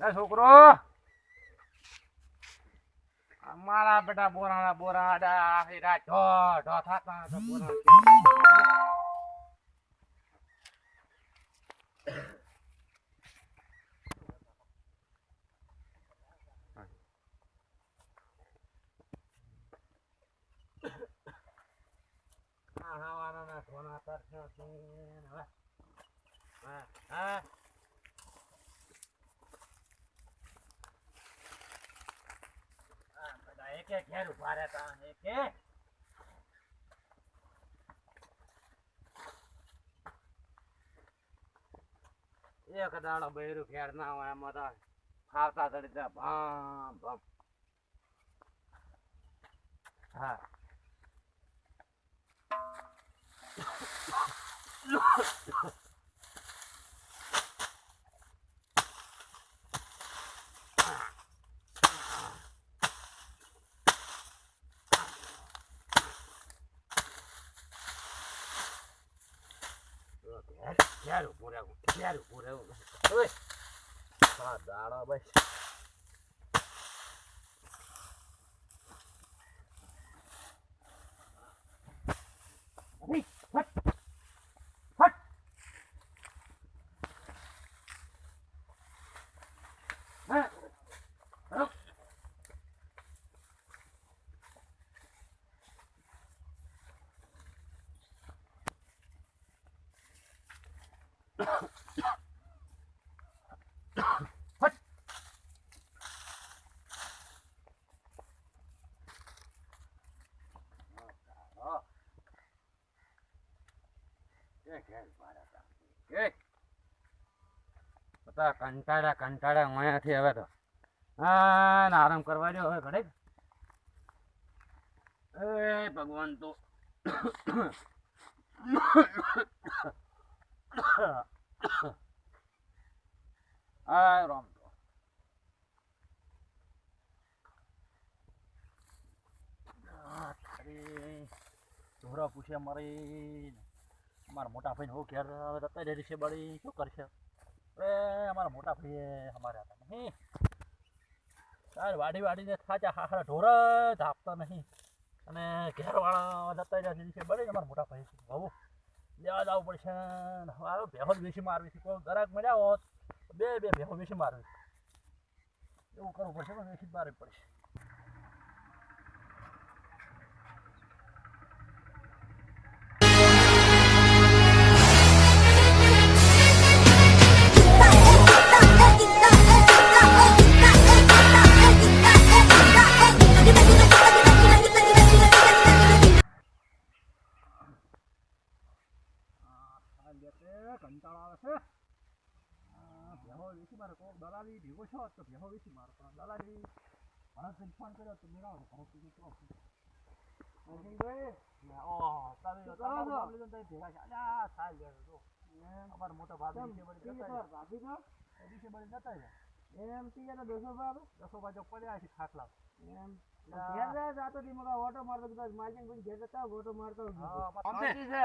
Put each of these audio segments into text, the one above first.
છોકરો. મારા બેટા બોરાડા બોરાડા આખી ઢો ઢો થાતા છે ને હવે. હા હા આ એક ઘેર ઊભા રહેતા હે કે? એક દાડો બૈરું ઘેર ના હોય એમાં તો ખાવતા તડી ભમ ભમ. હા. રહેવું ઘેર ઉભું રહેવું ઓય! આ દાડો બસ અરે, હટ હટ હા હલો હટ હા બધા કંટાળા કંટાળા અહીંયાથી હવે તો. હા આરામ કરવા દો હવે ઘડે ભગવાન તો. આ રામ તો. પૂછ્યા મારી. મારા મોટા ભાઈને હું ઘેર હવે તો અત્યારે રીસે બળી. શું કરશે? અરે, અમારા મોટા ભાઈએ અમારે હતા. નહીં તાર વાડી વાડીને થાચા હાખરા ઢોર જ આપતા નહીં. અને ઘેરવાળા જતા રહ્યા છે બળી અમારા મોટા ભાઈ બહુ લેવા જવું પડશે. હવે ભેહો વેચી મારવી છે. કોઈ ગરાક મળ્યા હોત, બે બે ભેહો વેચી મારવી. એવું કરવું પડશે પણ વેચી મારવી પડશે. તો ભેહો વેચી મારે પણ દલાલી ભરતભાઈ ફોન કર્યો તો મેળાવો ભરતભાઈ કહો મોટા ભાભી ખાટલા ઘેર જાતો તી મગા ઓટો મારતો પછી ઘેર જતા ઓટો મારતો હા. છે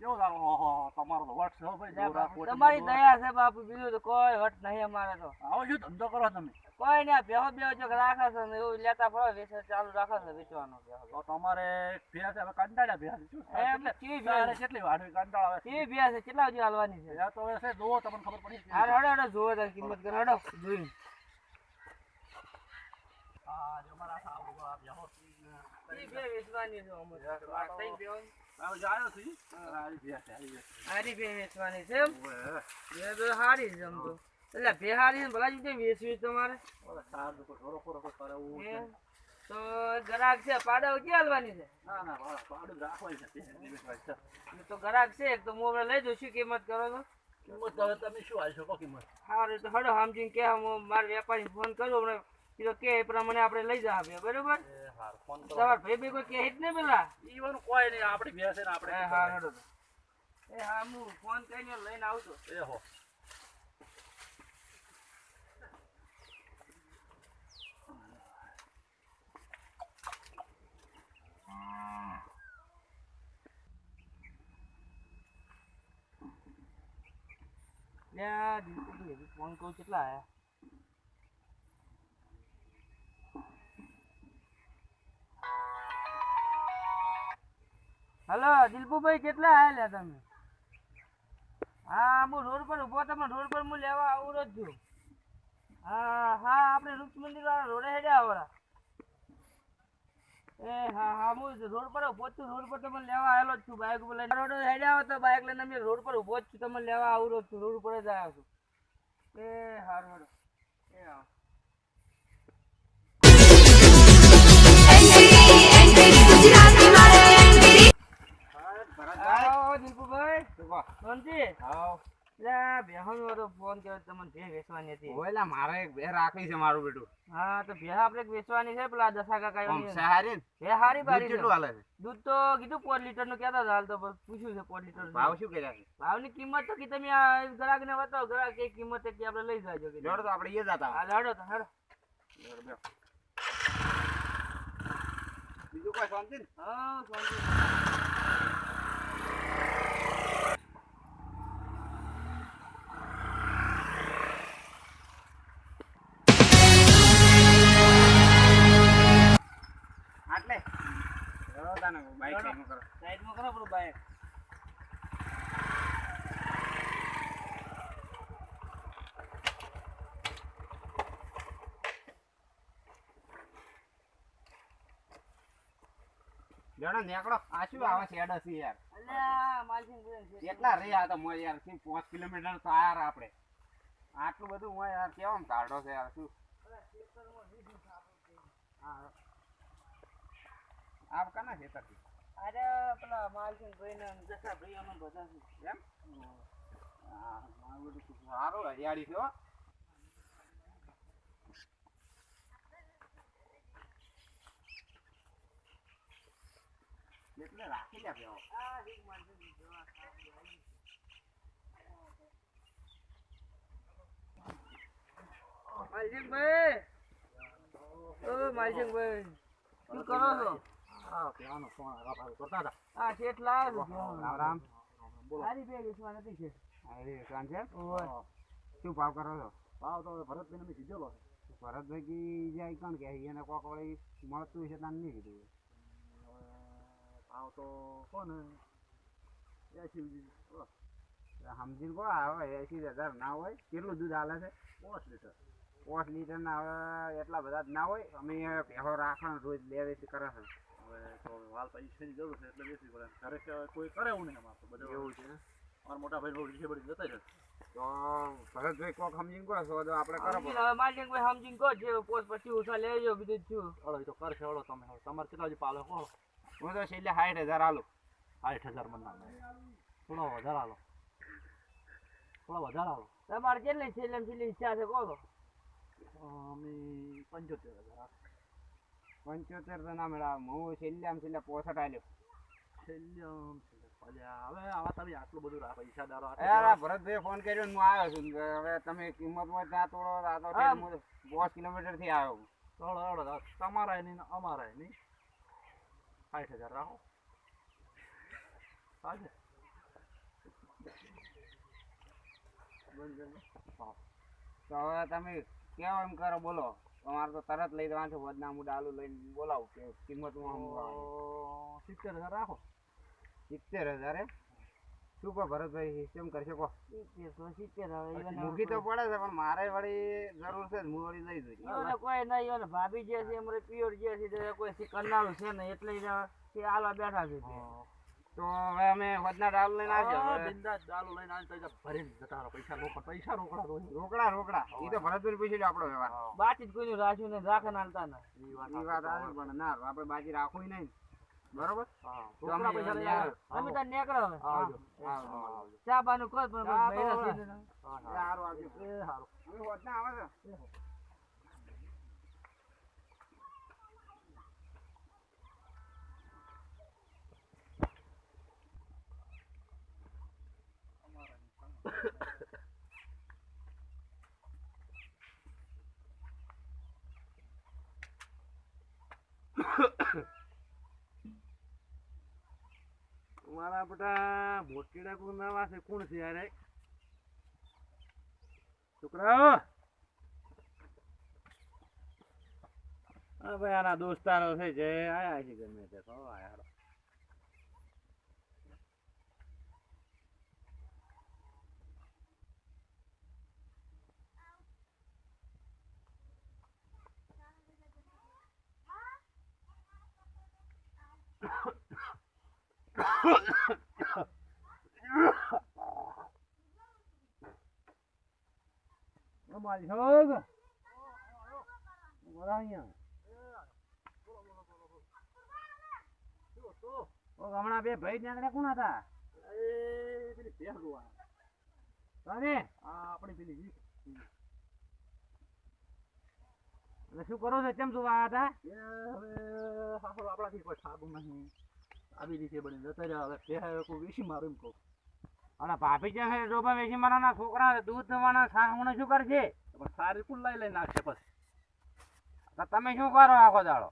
કેવો લાગો? ઓહો તમારો તો વટ છે ભાઈ જોરા તમારી દયા છે બાપુ બીજું તો કોઈ વટ નહીં અમારે તો. આવો શું ધંધો કરો તમે? કોઈ ને બેહો બેહો જો રાખે છે ને એવું લેતા ફરો વેચે ચાલુ રાખે છે વેચવાનો તો તમારે ભેસ હવે કંટાળ્યા ભેસ શું એમ કેટલી- કેવી ભેસ? કેટલી વાડવી કંટાળ આવે કેવી ભેંસ કેટલા સુધી હાલવાની છે? તો હવે તમને ખબર પડી હડો હડો જોવો કિંમત કરે હડો જોઈ હા જો મારા સાવ આ બેહો કેવી ભેંસ વેચવાની છે અમુક? આ ત્રણ ભેંસ. હવે જાયો છું આ ભેસ છે, આવી ભેસ. હારી ભેંસ વેચવાની છે એમ ઓવે, ભેંસ તો હારી છે આમ તો એટલે ભેંસ હારી ને ભલા જીતે વેચવી તમારે? તો ગરાક છે પાડા ક્યાં હાલવાની છે ના ના છે. એ તો ગરાક છે તો હું હમણાં લઈ જઉં શું કિંમત કરો છો કિંમત તમે શું હાલશો કિંમત સારું તો હડો સમજીને કે મારા વેપારી ફોન કર્યો હમણાં કીધું કે એ પ્રમાણે આપણે લઈ જા બરોબર? એ ફોન કરો ભાઈ ભાઈ કોઈ કહે જ નહીં પેલા? ઈવાનું કોઈ નહીં આપણી ભેસ ને આપણે હા હડો એ હા હું ફોન કરીને લઈને આવતો એ હો. ફોન કરું કેટલા આયા? હલો, દિલપુભાઈ કેટલા આવેલા તમે? હા, હું રોડ પર ઊભો, તમે રોડ પર હું લેવા આવું જ છું. હા હા, આપણે રૂપ મંદિર વાળા રોડે હેડ્યા આવડા એ, હા હા, હું રોડ પર ઊભો છું, રોડ પર તમને લેવા આવેલો છું બાઇક ઉપર લઈને. રોડ હેડ્યા આવો તો બાઇક લઈને અમે રોડ પર જ છું, તમને લેવા આવું છું, રોડ ઉપર જ આવ્યો છું. એ, હારું રોડ એ આવો આવો દીપુભાઈ શાંતિ? લે બેહન તો ફોન કર્યો તમને ભે વેચવાની હતી. ઓયલા મારે એક બે રાખી છે મારું બેટું. હા તો ભે આપણે વેચવાની છે પેલા દસા કાકા આમ સારી ભે હારી બારી કેટલું હાલે છે? દૂધ તો કીધું પાંચ લીટરનું કહેતા હાલ તો પૂછ્યું છે પોર લીટર ભાવ શું કર્યા છે? ભાવની કિંમત તો કે તમે આ ગ્રાહક ને બતાવો ગ્રાહક કઈ કિંમત કે આપણે લઈ જાજો કે જોડો તો આપણે એ જતા હા જોડો તો હારો બીજું કોઈ શાંતિ ને? હા શાંતિ. જોડો. સાઈડમાં કરો. સાઈડમાં કરો પેલું બાઈક જોડો નેકળો. આ શું આવે છે એડ હશે યાર? અલ્યા માલસિંહ. કેટલા રે આ તો મોય યાર શું 5 કિલોમીટર તો આયા રા આપણે? આટલું બધું મોય યાર કેમ કાઢો છે યાર શું? હા. આપ કના ખેતરથી? અરે પેલા માલસિંહ ભાઈ ને જસા ભાઈ અમે બધા છે એમ હા મારું બધું શું સારું હરિયાળી છે હો એટલે રાખી લે ભેવો. માલસિંહભાઈ ઓ માલસિંહભાઈ શું કરો છો હા છું રામ રામ સારી નથી છે શું ભાવ કરો છો ભાવ તો ભરતભાઈ ભરતભાઈને મેં કીધેલો ભરતભાઈ કી જાય કોણ કે એને કોક વળી મળતું છે તને નહીં કીધું ભાવ તો કોને એસી સમજીને કો આવે એસી હજાર ના હોય કેટલું દૂધ હાલે છે પાંચ લીટર પાંચ લીટર ના હવે એટલા બધા જ ના હોય અમે પહેલો રાખણ રોજ લે વેચી કરે છે હવે તો હાલ છે એટલે બેસી પડે ઘરે કોઈ કરે એવું નહીં તો બધું એવું છે મારા મોટા ભાઈ રોડ બધી જતા રહે તો ભરતભાઈ કોક સમજીને કહો છો આપણે કરો હવે માલસિંહભાઈ સમજીને કહો જે પોસ્ટ પછી ઉઠા લેજો બીજું જ છું હળો તો કરશે હળો તમે તમારે કેટલા હજી પાલો કહો હું તો છેલ્લે સાઠ હજાર આલો સાઠ હજાર મન ના થોડો વધારે આલો થોડો વધારે આલો તમારે કેટલી છેલ્લે છેલ્લી ઈચ્છા છે કહો તો અમે પંચોતેર હજાર પંચોતેર તો ના મેળા હું છેલ્લે આમ છેલ્લે પોસઠ આલ્યો. છેલ્લે આમ છેલ્લે. પલ્યા. હવે આવા તમે આટલું બધું રા- પૈસા દારો યાર ભરતભાઈ ફોન કર્યો હું આવ્યો છું. હવે તમે કિંમત હોય ત્યાં તોડો આ તો. કિલોમીટરથી આવ્યો. હળો હળો તમારા નહીં ને અમારા નહીં. સાઠ હજાર રાખો. સાચે હા. તો હવે તમે કેવો એમ કરો બોલો. તમારે તો તરત લઈ જવાનું છે વધના મુડા આલુ લઈને બોલાવું કે કિંમત હું સિત્તેર હજાર રાખો. સિત્તેર હજાર એમ? શું કહો ભરતભાઈ સિસ્ટમ કરશે કહો. સિત્તેર મૂકી તો પડે છે પણ મારે વળી જરૂર છે હું વળી લઈ જઈશ. કોઈ નહીં ઈવન ભાભી જે છે અમારે પિયોર જે છે કોઈ કરનારું છે ને એટલે ઈ આલવા બેઠા છે. તે. તો હવે અમે વધના ડાલ લઈને આવજો બિંદાસ દારૂ લઈને આવી તો ભરીને જતા રહો પૈસા રોકડ પૈસા રોકડા રોકડા રોકડા. એ તો ભરતભાઈ પૂછી લો આપણો વ્યવહાર. બાકી જ કોઈનું રાખ્યું ને રાખે ના હાલતા ના. ઈ વાત એ વાત આવે પણ ના આપણે બાકી રાખવું નહીં. બરોબર? હા, તો રોકડા અમે પૈસા લઈ આવો. તમે નીકળો હવે. ચા પાનું કહો પણ તો હવે. એ. સારું આવજો. એ સારું. અમે વધના આવે છે? મારા બધા મોટીડા કોણ નાવા છે? કોણ છે યાર છોકરાઓ? હા ભાઈ આના દોસ્તારો છે જે આયા છે ગમે તો આયા હાલો. ઓ મારી અહીંયા હમણાં બે ભાઈ ત્યાં કોણ હતા એ પેલી ભેંસ દોવા. તમે આપણી પેલી. એટલે શું કરો છો? કેમ આયા હતા? એ હવે આપણાથી કોઈ સાબુ નહીં. આવી રીતે બની જતા રહ્યા. હવે ભેંસ કોઈ વેસી મારું એમ કહું. અને ભાભી છે ડોબા વેસી મારાના છોકરા દૂધ દેવાના સાહમણે શું કરશે? પણ સારી કુલ લઈ લઈ નાખશે પછી. તમે શું કરો આખો દાડો?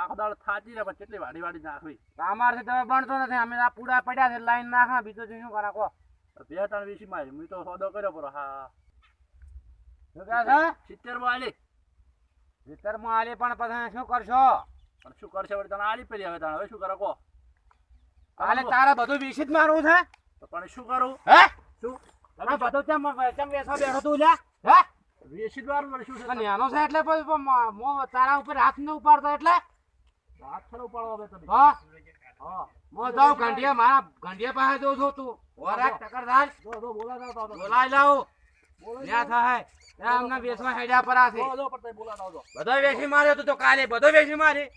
આખો દાડો થાચી રહે પણ કેટલી વાડી વાડી નાખવી. તો અમારથી તમે ભણતો નથી. અમે આ પૂડા પડ્યા છે લાઈન નાખા બીજો શું કરા કહો? બે ત્રણ વીસી મારી. મેં તો સોદો કર્યો પર હા. સિત્તેરમાં આલી. ભીતરમાં આલી પણ પછી શું કરશો? પણ શું કરશે? વળી તને આલી પેલી હવે તને હવે શું કરો કો કાલે તારા બધું વિશિત મારું છે? તો પણ શું કરું? હે? શું? તમે બધું ચમ ચમ બેસો બેઠો તું લે હે? વિશિત મારું વળી શું છે? નાનો છે એટલે પછી મો તારા ઉપર હાથ ન ઉપાડતો એટલે? હાથ ખરો ઉપાડો હવે તમે. હા? હા. મો જાઉં ઘંટિયા મારા ઘંટિયા પાસે જો છું તું. ઓરા ટકરદાર જો. જો બોલા જાવ તો. બોલાઈ લાવું. બોલાવી થાય. ત્યાં અમને વેચવા હેડ્યા પરા છે બધો વેચી માર્યો તું તો કાલે બધો વેચી મારી.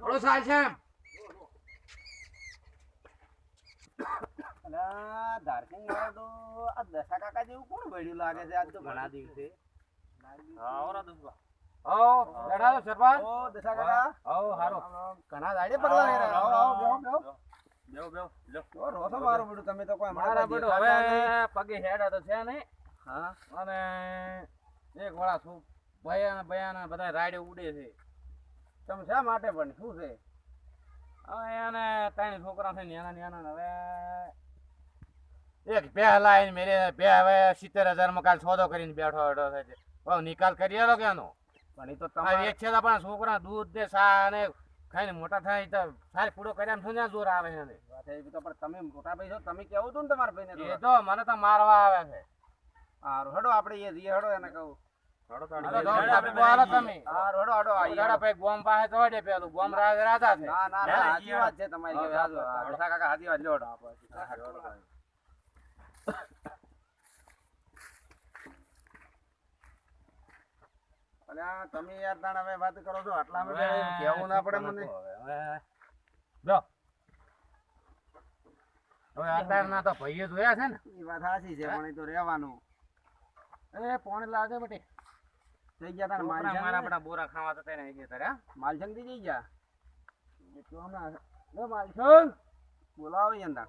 થોડો સાલ છે એમ. અલા ધારસિંગ તો આ દશા કાકા જેવું કોણ બળ્યું લાગે છે? આજ તો ઘણા દિવસે. હા ઓરા દુસરા. ઓ છો સરપંચ ઓ દશા કાકા. ઓ હારો. ઘણા દાડે પગલા લઈ આવો આવો બેહો બેહો બેહો, બેહો, લો. રોસો મારો બેટું તમે તો કોઈ મારા હમણાં હવે. પગે હેડા તો છે નહીં. હા અને એક વાળા શું ભયા ભયા બધા રાડે ઉડે છે. તમે શા માટે પણ શું છે? હવે એને ત્રણ છોકરા છે નાના નાના હવે એક પહેલા આવીને મેરે બે હવે સિત્તેર હજારમાં કાલ સોદો કરીને બેઠો બેઠો થાય છે હવે નિકાલ કરી આલો કે એનો પણ એ તો તમારે એક છે પણ છોકરા દૂધ ને સા અને ખાઈને મોટા થાય તો સારી પૂરો કર્યા શું જોર આવે છે તો પણ તમે મોટા ભાઈ છો તમે કેવું તું ને તમારા ભાઈને એ તો મને તો મારવા આવે છે. હારું હડો આપણે એ જઈએ હડો એને કહું. તમે. ભાઈ ના ના ના યાર તાણ હવે વાત કરો છો આટલા અમે કેવું ના પડે મને? જો. હવે અત્યારના તો ભાઈઓ જોયા છે ને. એ વાત સાચી છે પણ એ તો રહેવાનું. એ પોણ લાગે બટે. થઈ ગયા તાણ માલ મારા માલજંગ બોરા ખાવા તો તેને આવી ગયા માલજંગથી જઈ ગયા? તો હમણાં લો માલસોન બોલાવો ઈ અંદર.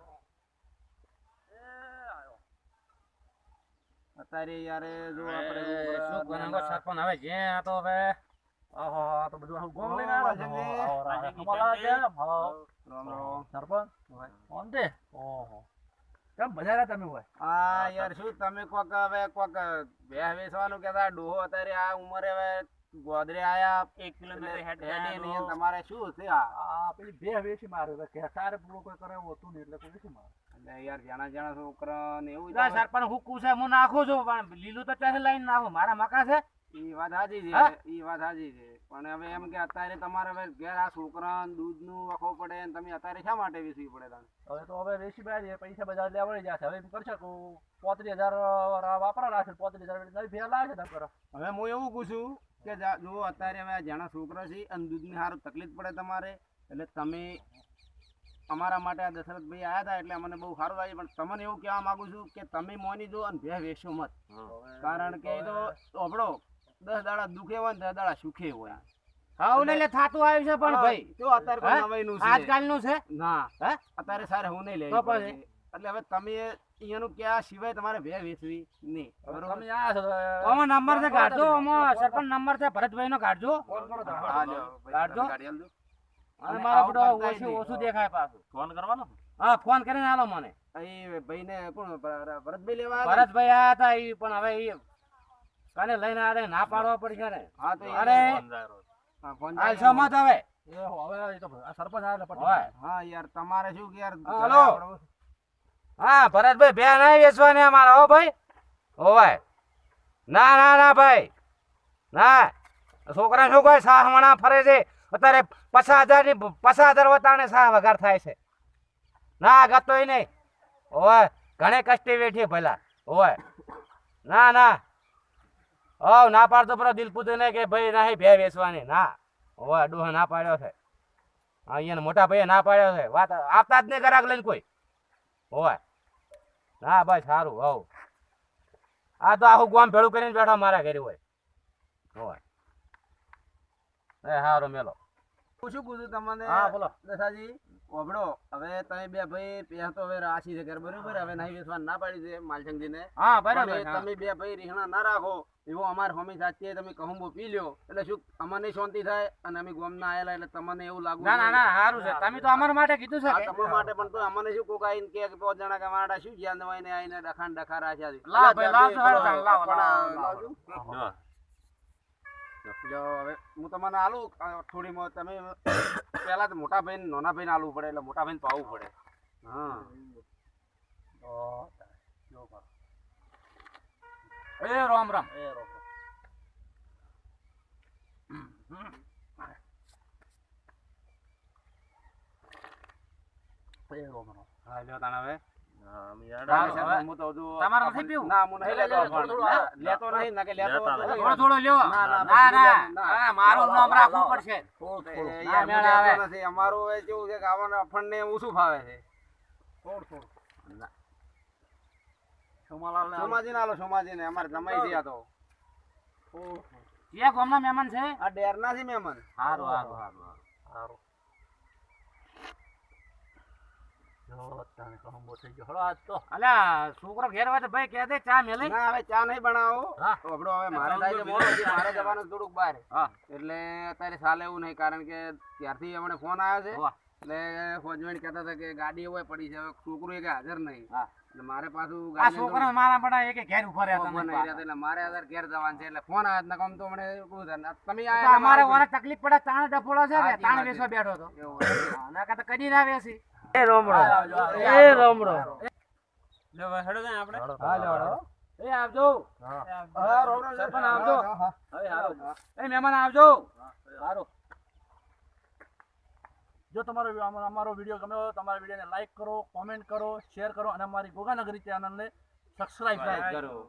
અત્યારે યાર જો આપણે શું બનાવો સરપંચ હવે જે આ તો હવે ઓહો આ તો બધું આખું ગોમ લઈને આવ્યા જંગ. આવો, કમાલા રામ રામ. સરપંચ કોણ દે ઓહો. કેમ બધા તમે હોય? હા યાર શું તમે કોક હવે કોક બે વેસવાનું કેતા ડોહો અત્યારે આ ઉંમરે હવે ગોદરે આયા એક કિલોમીટર હેડ હેડ તમારે શું છે આ? આ પેલી બે વેસી મારે એટલે કે સારે પૂરો કોઈ કરે હોતું નહીં એટલે કોઈ શું મારે. એટલે યાર જાણા જાણા છોકરા ને એવું ના પણ હું કુશે હું નાખું છું પણ લીલું તો ત્યાં લાઈન નાખું મારા મકા છે? એ વાત હાજી છે એ ઈ વાત સાચી છે. પણ હવે એમ કે અત્યારે તમારે હવે ઘેર આ છોકરા દૂધનું વખો પડે ને તમે અત્યારે શા માટે વેચવી પડે તમે હવે તો હવે વેચી બાજી પૈસા બધા લેવા વળી જશે હવે એમ કરશે કે પોત્રીસ હજાર વાપરા છે પોત્રીસ હજાર નવી ફેર લાવશે તમે કરો હવે હું એવું પૂછું કે જા- અત્યારે હવે આ જાણા છોકરા છે અને દૂધની સારું તકલીફ પડે તમારે એટલે તમે અમારા માટે આ દશરથભાઈ આવ્યા હતા એટલે અમને બહુ સારું લાગ્યું પણ તમને એવું કહેવા માંગુ છું કે તમે મોની જો અને ભે વેચો મત. કારણ કે એ તો આપણો દસ દાડા દુખે હોય ને દસ દાડા સુખે હોય. ને એટલે થાતું આવ્યું છે પણ ભાઈ. તો અત્યારે કોઈ નવાઈનું છે. આજકાલનું છે? ના. હે? અત્યારે સારે હું નહીં તો પછી? એટલે હવે તમે અહીંયાનું ક્યાં સિવાય તમારે બે વેચવી? નહીં. તમે આ છો તો નંબર છે કાઢજો. આમાં સરપંચ નંબર છે ભરતભાઈ નો કાઢજો. હા, ભાઈ, કાઢજો. અને મારો બધો ઓછું ઓછું દેખાય પાછું. ફોન કરવાનો? હા ફોન કરીને આલો મને. એ ભાઈને કોણ ભરતભાઈ લેવા ભરતભાઈ આયા હતા એ પણ હવે ઈ કાલે લઈને આરે ના પાડવા પડશે ને. હા તો અરે હા, ફોન હાલ હવે એ હવે તો સરપંચ આવ્યા એટલે હા યાર તમારે શું કે યાર? હા, હલો. હા ભરતભાઈ બે નહીં વેચવાની અમારે હો ભાઈ. હોવાય. ના ના ના ભાઈ. ના. છોકરા શું કહે? સાહ હમણાં ફરે છે. અત્યારે પચાસ હજારની પચાસ હજાર વતાણે સાહ વઘાર થાય છે. ના ગતો નહીં. ઓય ઘણે કષ્ટી વેઠી ભલા. ઓય ના ના. ઓ ના પાડતો પેલો દિલપુત ને કે ભાઈ ના ભે વેચવાની. ના ઓય ડોહા ના પાડ્યો છે. અહીંયા મોટા ભાઈએ ના પાડ્યો છે. વાત આપતા જ નહીં ગરાક લઈને કોઈ. હોય. ના ભાઈ સારું, હવ. આ તો આખું ગામ ભેળું કરીને બેઠા મારા ઘરે હોય. હોય. એ સારું મેલો. પૂછું તમને. હા બોલો. દશાજી ઓબડો હવે તમે બે ભાઈ પહેલા તો હવે રાશી છે ઘર બરોબર? હવે નહીં વેચવાનું ના પાડી છે માલચંદજીને હા બરાબર તમે બે ભાઈ રીહણા ના રાખો. એવો અમાર હોમી સાચી તમે કહુંબો પી લ્યો. એટલે શું અમને શાંતિ થાય અને અમે ગોમ ના આયેલા એટલે તમને એવું લાગુ ના ના ના સારું છે. તમે તો અમારા માટે કીધું છે તમારા માટે પણ તો અમને શું કોક આઈને કે પાંચ જણા કે મારા શું જ્યાં દવાઈને આઈને ડખાણ ડખા રાખ્યા છે. લાવ ભાઈ, લાવ લાવો, લાવો. જો હવે હું તમને આલું અ, તમે પહેલા તો મોટા ભાઈ નાના ભાઈને આલવું પડે એટલે મોટા ભાઈને પાવું પડે. હા. જો એ રામ રામ. એ રોક રોક. હા લ્યો તાણ હવે. ના? ના, ના ના, ના, ના ના ના. અમારું કેવું છે કે આપણને ઓછું ફાવે છે? થોડું થોડું. સોમાજી ના લો સોમાજી ને અમારે જમાઈ છે આ તો. ગામના મહેમાન છે આ ડેરના છે મહેમાન સારું સારું સારું સારું. જો તને કહુંબો થઈ ગયો. હળો આજ તો. અલ્યા છોકરો ઘેર હોય તો ભાઈ કહે દે ચા મેલે ના હવે ચા નહીં બનાવો. હા. હવે મારે થાય છે મોડું હજી મારે જવાનું થોડુંક બહાર. એટલે અત્યારે ચાલે એવું નહીં કારણ કે ત્યારથી અમને ફોન આવ્યો છે. એટલે ફોજમેન્ટ કહેતા હતા કે ગાડી હોય પડી છે હવે છોકરું એક હાજર નહીં. એટલે મારે પાછું આ મારા પણ એક ઘેર ઊભા રહ્યા તમે એટલે મારે અત્યારે ઘેર જવાનું છે એટલે ફોન આવ્યો એટલે કામ તો મને તમે આયા અમારે ઓને તકલીફ પડે તાણ ડફોડો છે કે તાણ બેસવા બેઠો હતો એવું. આના કરતા કદી ના વેસી એ આવજો. એ રમડો આપણે. હા, લ્યો. એ આવજો. હા. રોડ સરપંચ આવજો. હવે હારો એ મહેમાન આવજો. હારો જો તમારો અમારો વીડિયો ગમ્યો હોય તમારા વિડીયોને લાઈક કરો કોમેન્ટ કરો શેર કરો અને અમારી ગોગાનગરી ચેનલને સબસ્ક્રાઈબ કરો. કરો.